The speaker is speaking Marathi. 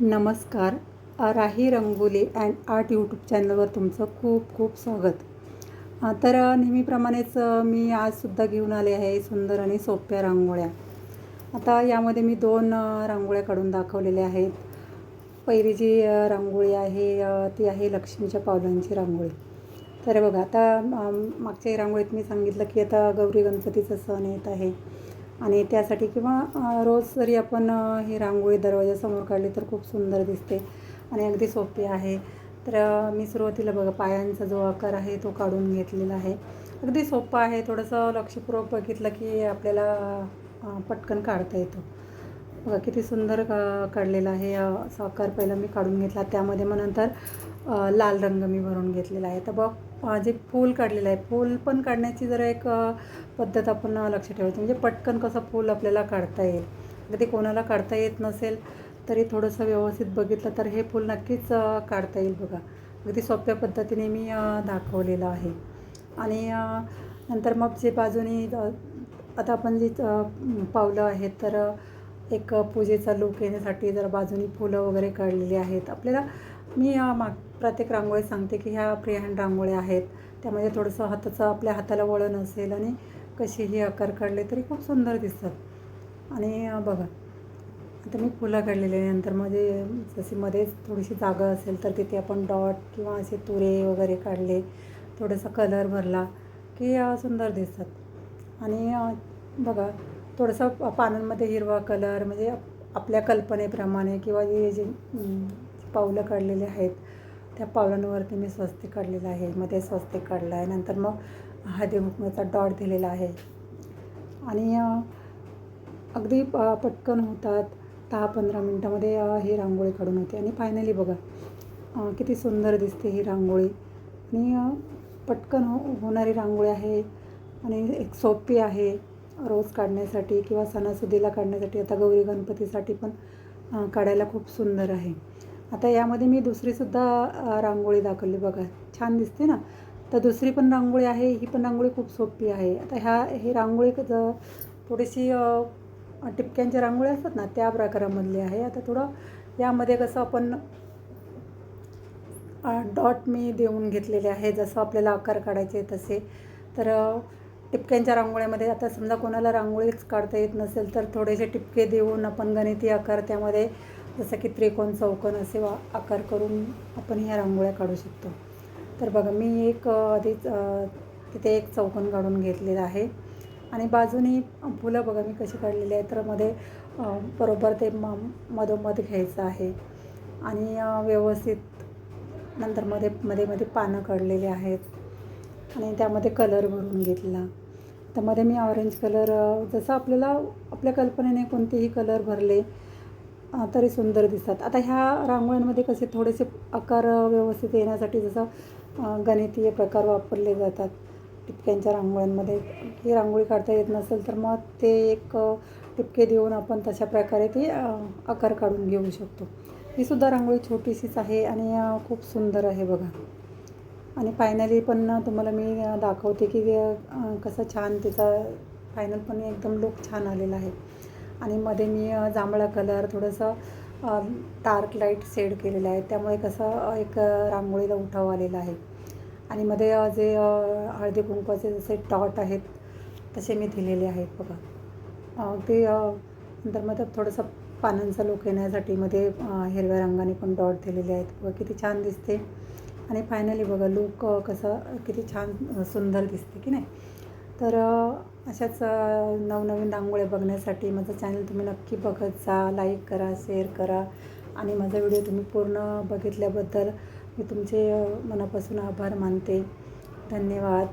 नमस्कार. Rahi rangoli and art YouTube चॅनलवर तुमचं खूप खूप स्वागत. तर नेहमीप्रमाणेच मी आजसुद्धा घेऊन आले आहे सुंदर आणि सोप्या रांगोळ्या. आता यामध्ये मी दोन रांगोळ्या काढून दाखवलेल्या आहेत. पहिली जी रांगोळी आहे ती आहे लक्ष्मीच्या पावलांची रांगोळी. तर बघा आता मागच्या रांगोळीत मी सांगितलं की आता गौरी गणपतीचा सण येत आहे. आणि त्यासाठी किंवा रोज जरी आपण ही रांगोळी दरवाजासमोर काढली तर खूप सुंदर दिसते आणि अगदी सोपी आहे. तर मी सुरुवातीला बघा पायांचा जो आकार आहे तो काढून घेतलेला आहे. अगदी सोपं आहे. थोडंसं लक्षपूर्वक बघितलं की आपल्याला पटकन काढता येतो. बघा किती सुंदर का काढलेला आहे. असा आकार पहिला मी काढून घेतला. त्यामध्ये मग नंतर लाल रंग मी भरून घेतलेला आहे. तर बघ जे फूल काढलेलं आहे. फूल पण काढण्याची जरा एक पद्धत आपण लक्ष ठेवायची. म्हणजे पटकन कसं फूल आपल्याला काढता येईल. अगदी कोणाला काढता येत नसेल तरी थोडंसं व्यवस्थित बघितलं तर हे फूल नक्कीच काढता येईल बघा. अगदी सोप्या पद्धतीने मी दाखवलेलं आहे. आणि नंतर मग जे बाजूनी आता आपण जे पावलं आहेत तर एक पूजेचा लूक येण्यासाठी जर बाजूनी फुलं वगैरे काढलेली आहेत. आपल्याला मी माग प्रत्येक रांगोळी सांगते की ह्या फ्रीहँड रांगोळ्या आहेत. त्यामध्ये थोडंसं हाताचं आपल्या हाताला वळण असेल आणि कशीही आकार काढले तरी खूप सुंदर दिसतात. आणि बघा आता मी फुलं काढलेली आहे. नंतर मध्ये जशी मध्येच थोडीशी जागा असेल तर तिथे आपण डॉट किंवा असे तुरे वगैरे काढले. थोडासा कलर भरला की सुंदर दिसतात. आणि बघा थोडंसं पानांमध्ये हिरवा कलर म्हणजे आपल्या कल्पनेप्रमाणे किंवा जे जे पावलं काढलेले आहेत त्या पावलांवरती मी स्वस्तिक काढलेलं आहे. मध्ये स्वस्तिक काढलं आहे नंतर मग हळदी कुंकवाचा डॉट दिलेला आहे. आणि अगदी पटकन होतात दहा पंधरा मिनटामध्ये ही रांगोळी काढून होते आणि फायनली बघा किती सुंदर दिसते ही रांगोळी. आणि पटकन हो होणारी रांगोळी आहे. आणि एक सोपी आहे रोज काढण्यासाठी किंवा सणासुदीला काढण्यासाठी. आता गौरी गणपतीसाठी पण काढायला खूप सुंदर आहे. आता यामध्ये मी दुसरीसुद्धा रांगोळी दाखवली बघा. छान दिसते ना. तर दुसरी पण रांगोळी आहे ही पण रांगोळी खूप सोपी आहे. आता ह्या ही रांगोळी क- ज- थोडीशी टिपक्यांच्या रांगोळ्या असतात ना त्या प्रकारामधली आहे. आता थोडं यामध्ये कसं आपण डॉट मी देऊन घेतलेले आहे. जसं आपल्याला आकार काढायचे तसे. तर टिपक्यांच्या रांगोळ्यामध्ये आता समजा कोणाला रांगोळीच काढता येत नसेल तर थोडेसे टिपके देऊन आपण गणिती आकार त्यामध्ये जसं की त्रिकोण चौकोन असे वा आकार करून आपण ह्या रांगोळ्या काढू शकतो. तर बघा मी एक आधीच तिथे एक चौकोन काढून घेतलेला आहे. आणि बाजूनी फुलं बघा मी कशी काढलेली आहे तर मध्ये बरोबर ते म मधोमध घ्यायचं आहे. आणि व्यवस्थित नंतर मध्ये मध्ये मध्ये पानं काढलेली आहेत. आणि त्यामध्ये कलर भरून घेतला. त्यामध्ये मी ऑरेंज कलर जसं आपल्याला आपल्या कल्पनेने कोणतेही कलर भरले तरी सुंदर दिसतात. आता ह्या रांगोळ्यांमध्ये कसे थोडेसे आकार व्यवस्थित येण्यासाठी जसं गणितीय प्रकार वापरले जातात टिपक्यांच्या रांगोळ्यांमध्ये. ही रांगोळी काढता येत नसेल तर मग ते एक टिपके देऊन आपण तशा प्रकारे ती आकार काढून घेऊ शकतो. ही सुद्धा रांगोळी छोटीशीच आहे आणि खूप सुंदर आहे बघा. आणि फायनली पण तुम्हाला मी दाखवते की कसं छान तिचा फायनल पण एकदम लुक छान आलेला आहे. आणि मध्ये मी जांभळा कलर थोडंसं डार्क लाइट शेड केलेलं आहे. त्यामुळे कसं एक रांगोळीला उठाव आलेला आहे. आणि मध्ये जे हळदी कुंकवाचे जसे टॉट आहेत तसे मी दिलेले आहेत बघा. ते नंतर मग त्यात थोडंसं पानांचा लोक येण्यासाठी मध्ये हिरव्या रंगाने पण डॉट दिलेले आहेत. बघा किती छान दिसते. आणि फायनली बघा लुक कसं किती छान सुंदर दिसते की नाही? तर अशाच नवनवीन रांगोळ्या बघण्यासाठी माझं चॅनल तुम्ही नक्की बघत जा. लाईक करा शेअर करा. आणि माझा व्हिडिओ तुम्ही पूर्ण बघितल्याबद्दल मी तुमचे मनापासून आभार मानते. धन्यवाद.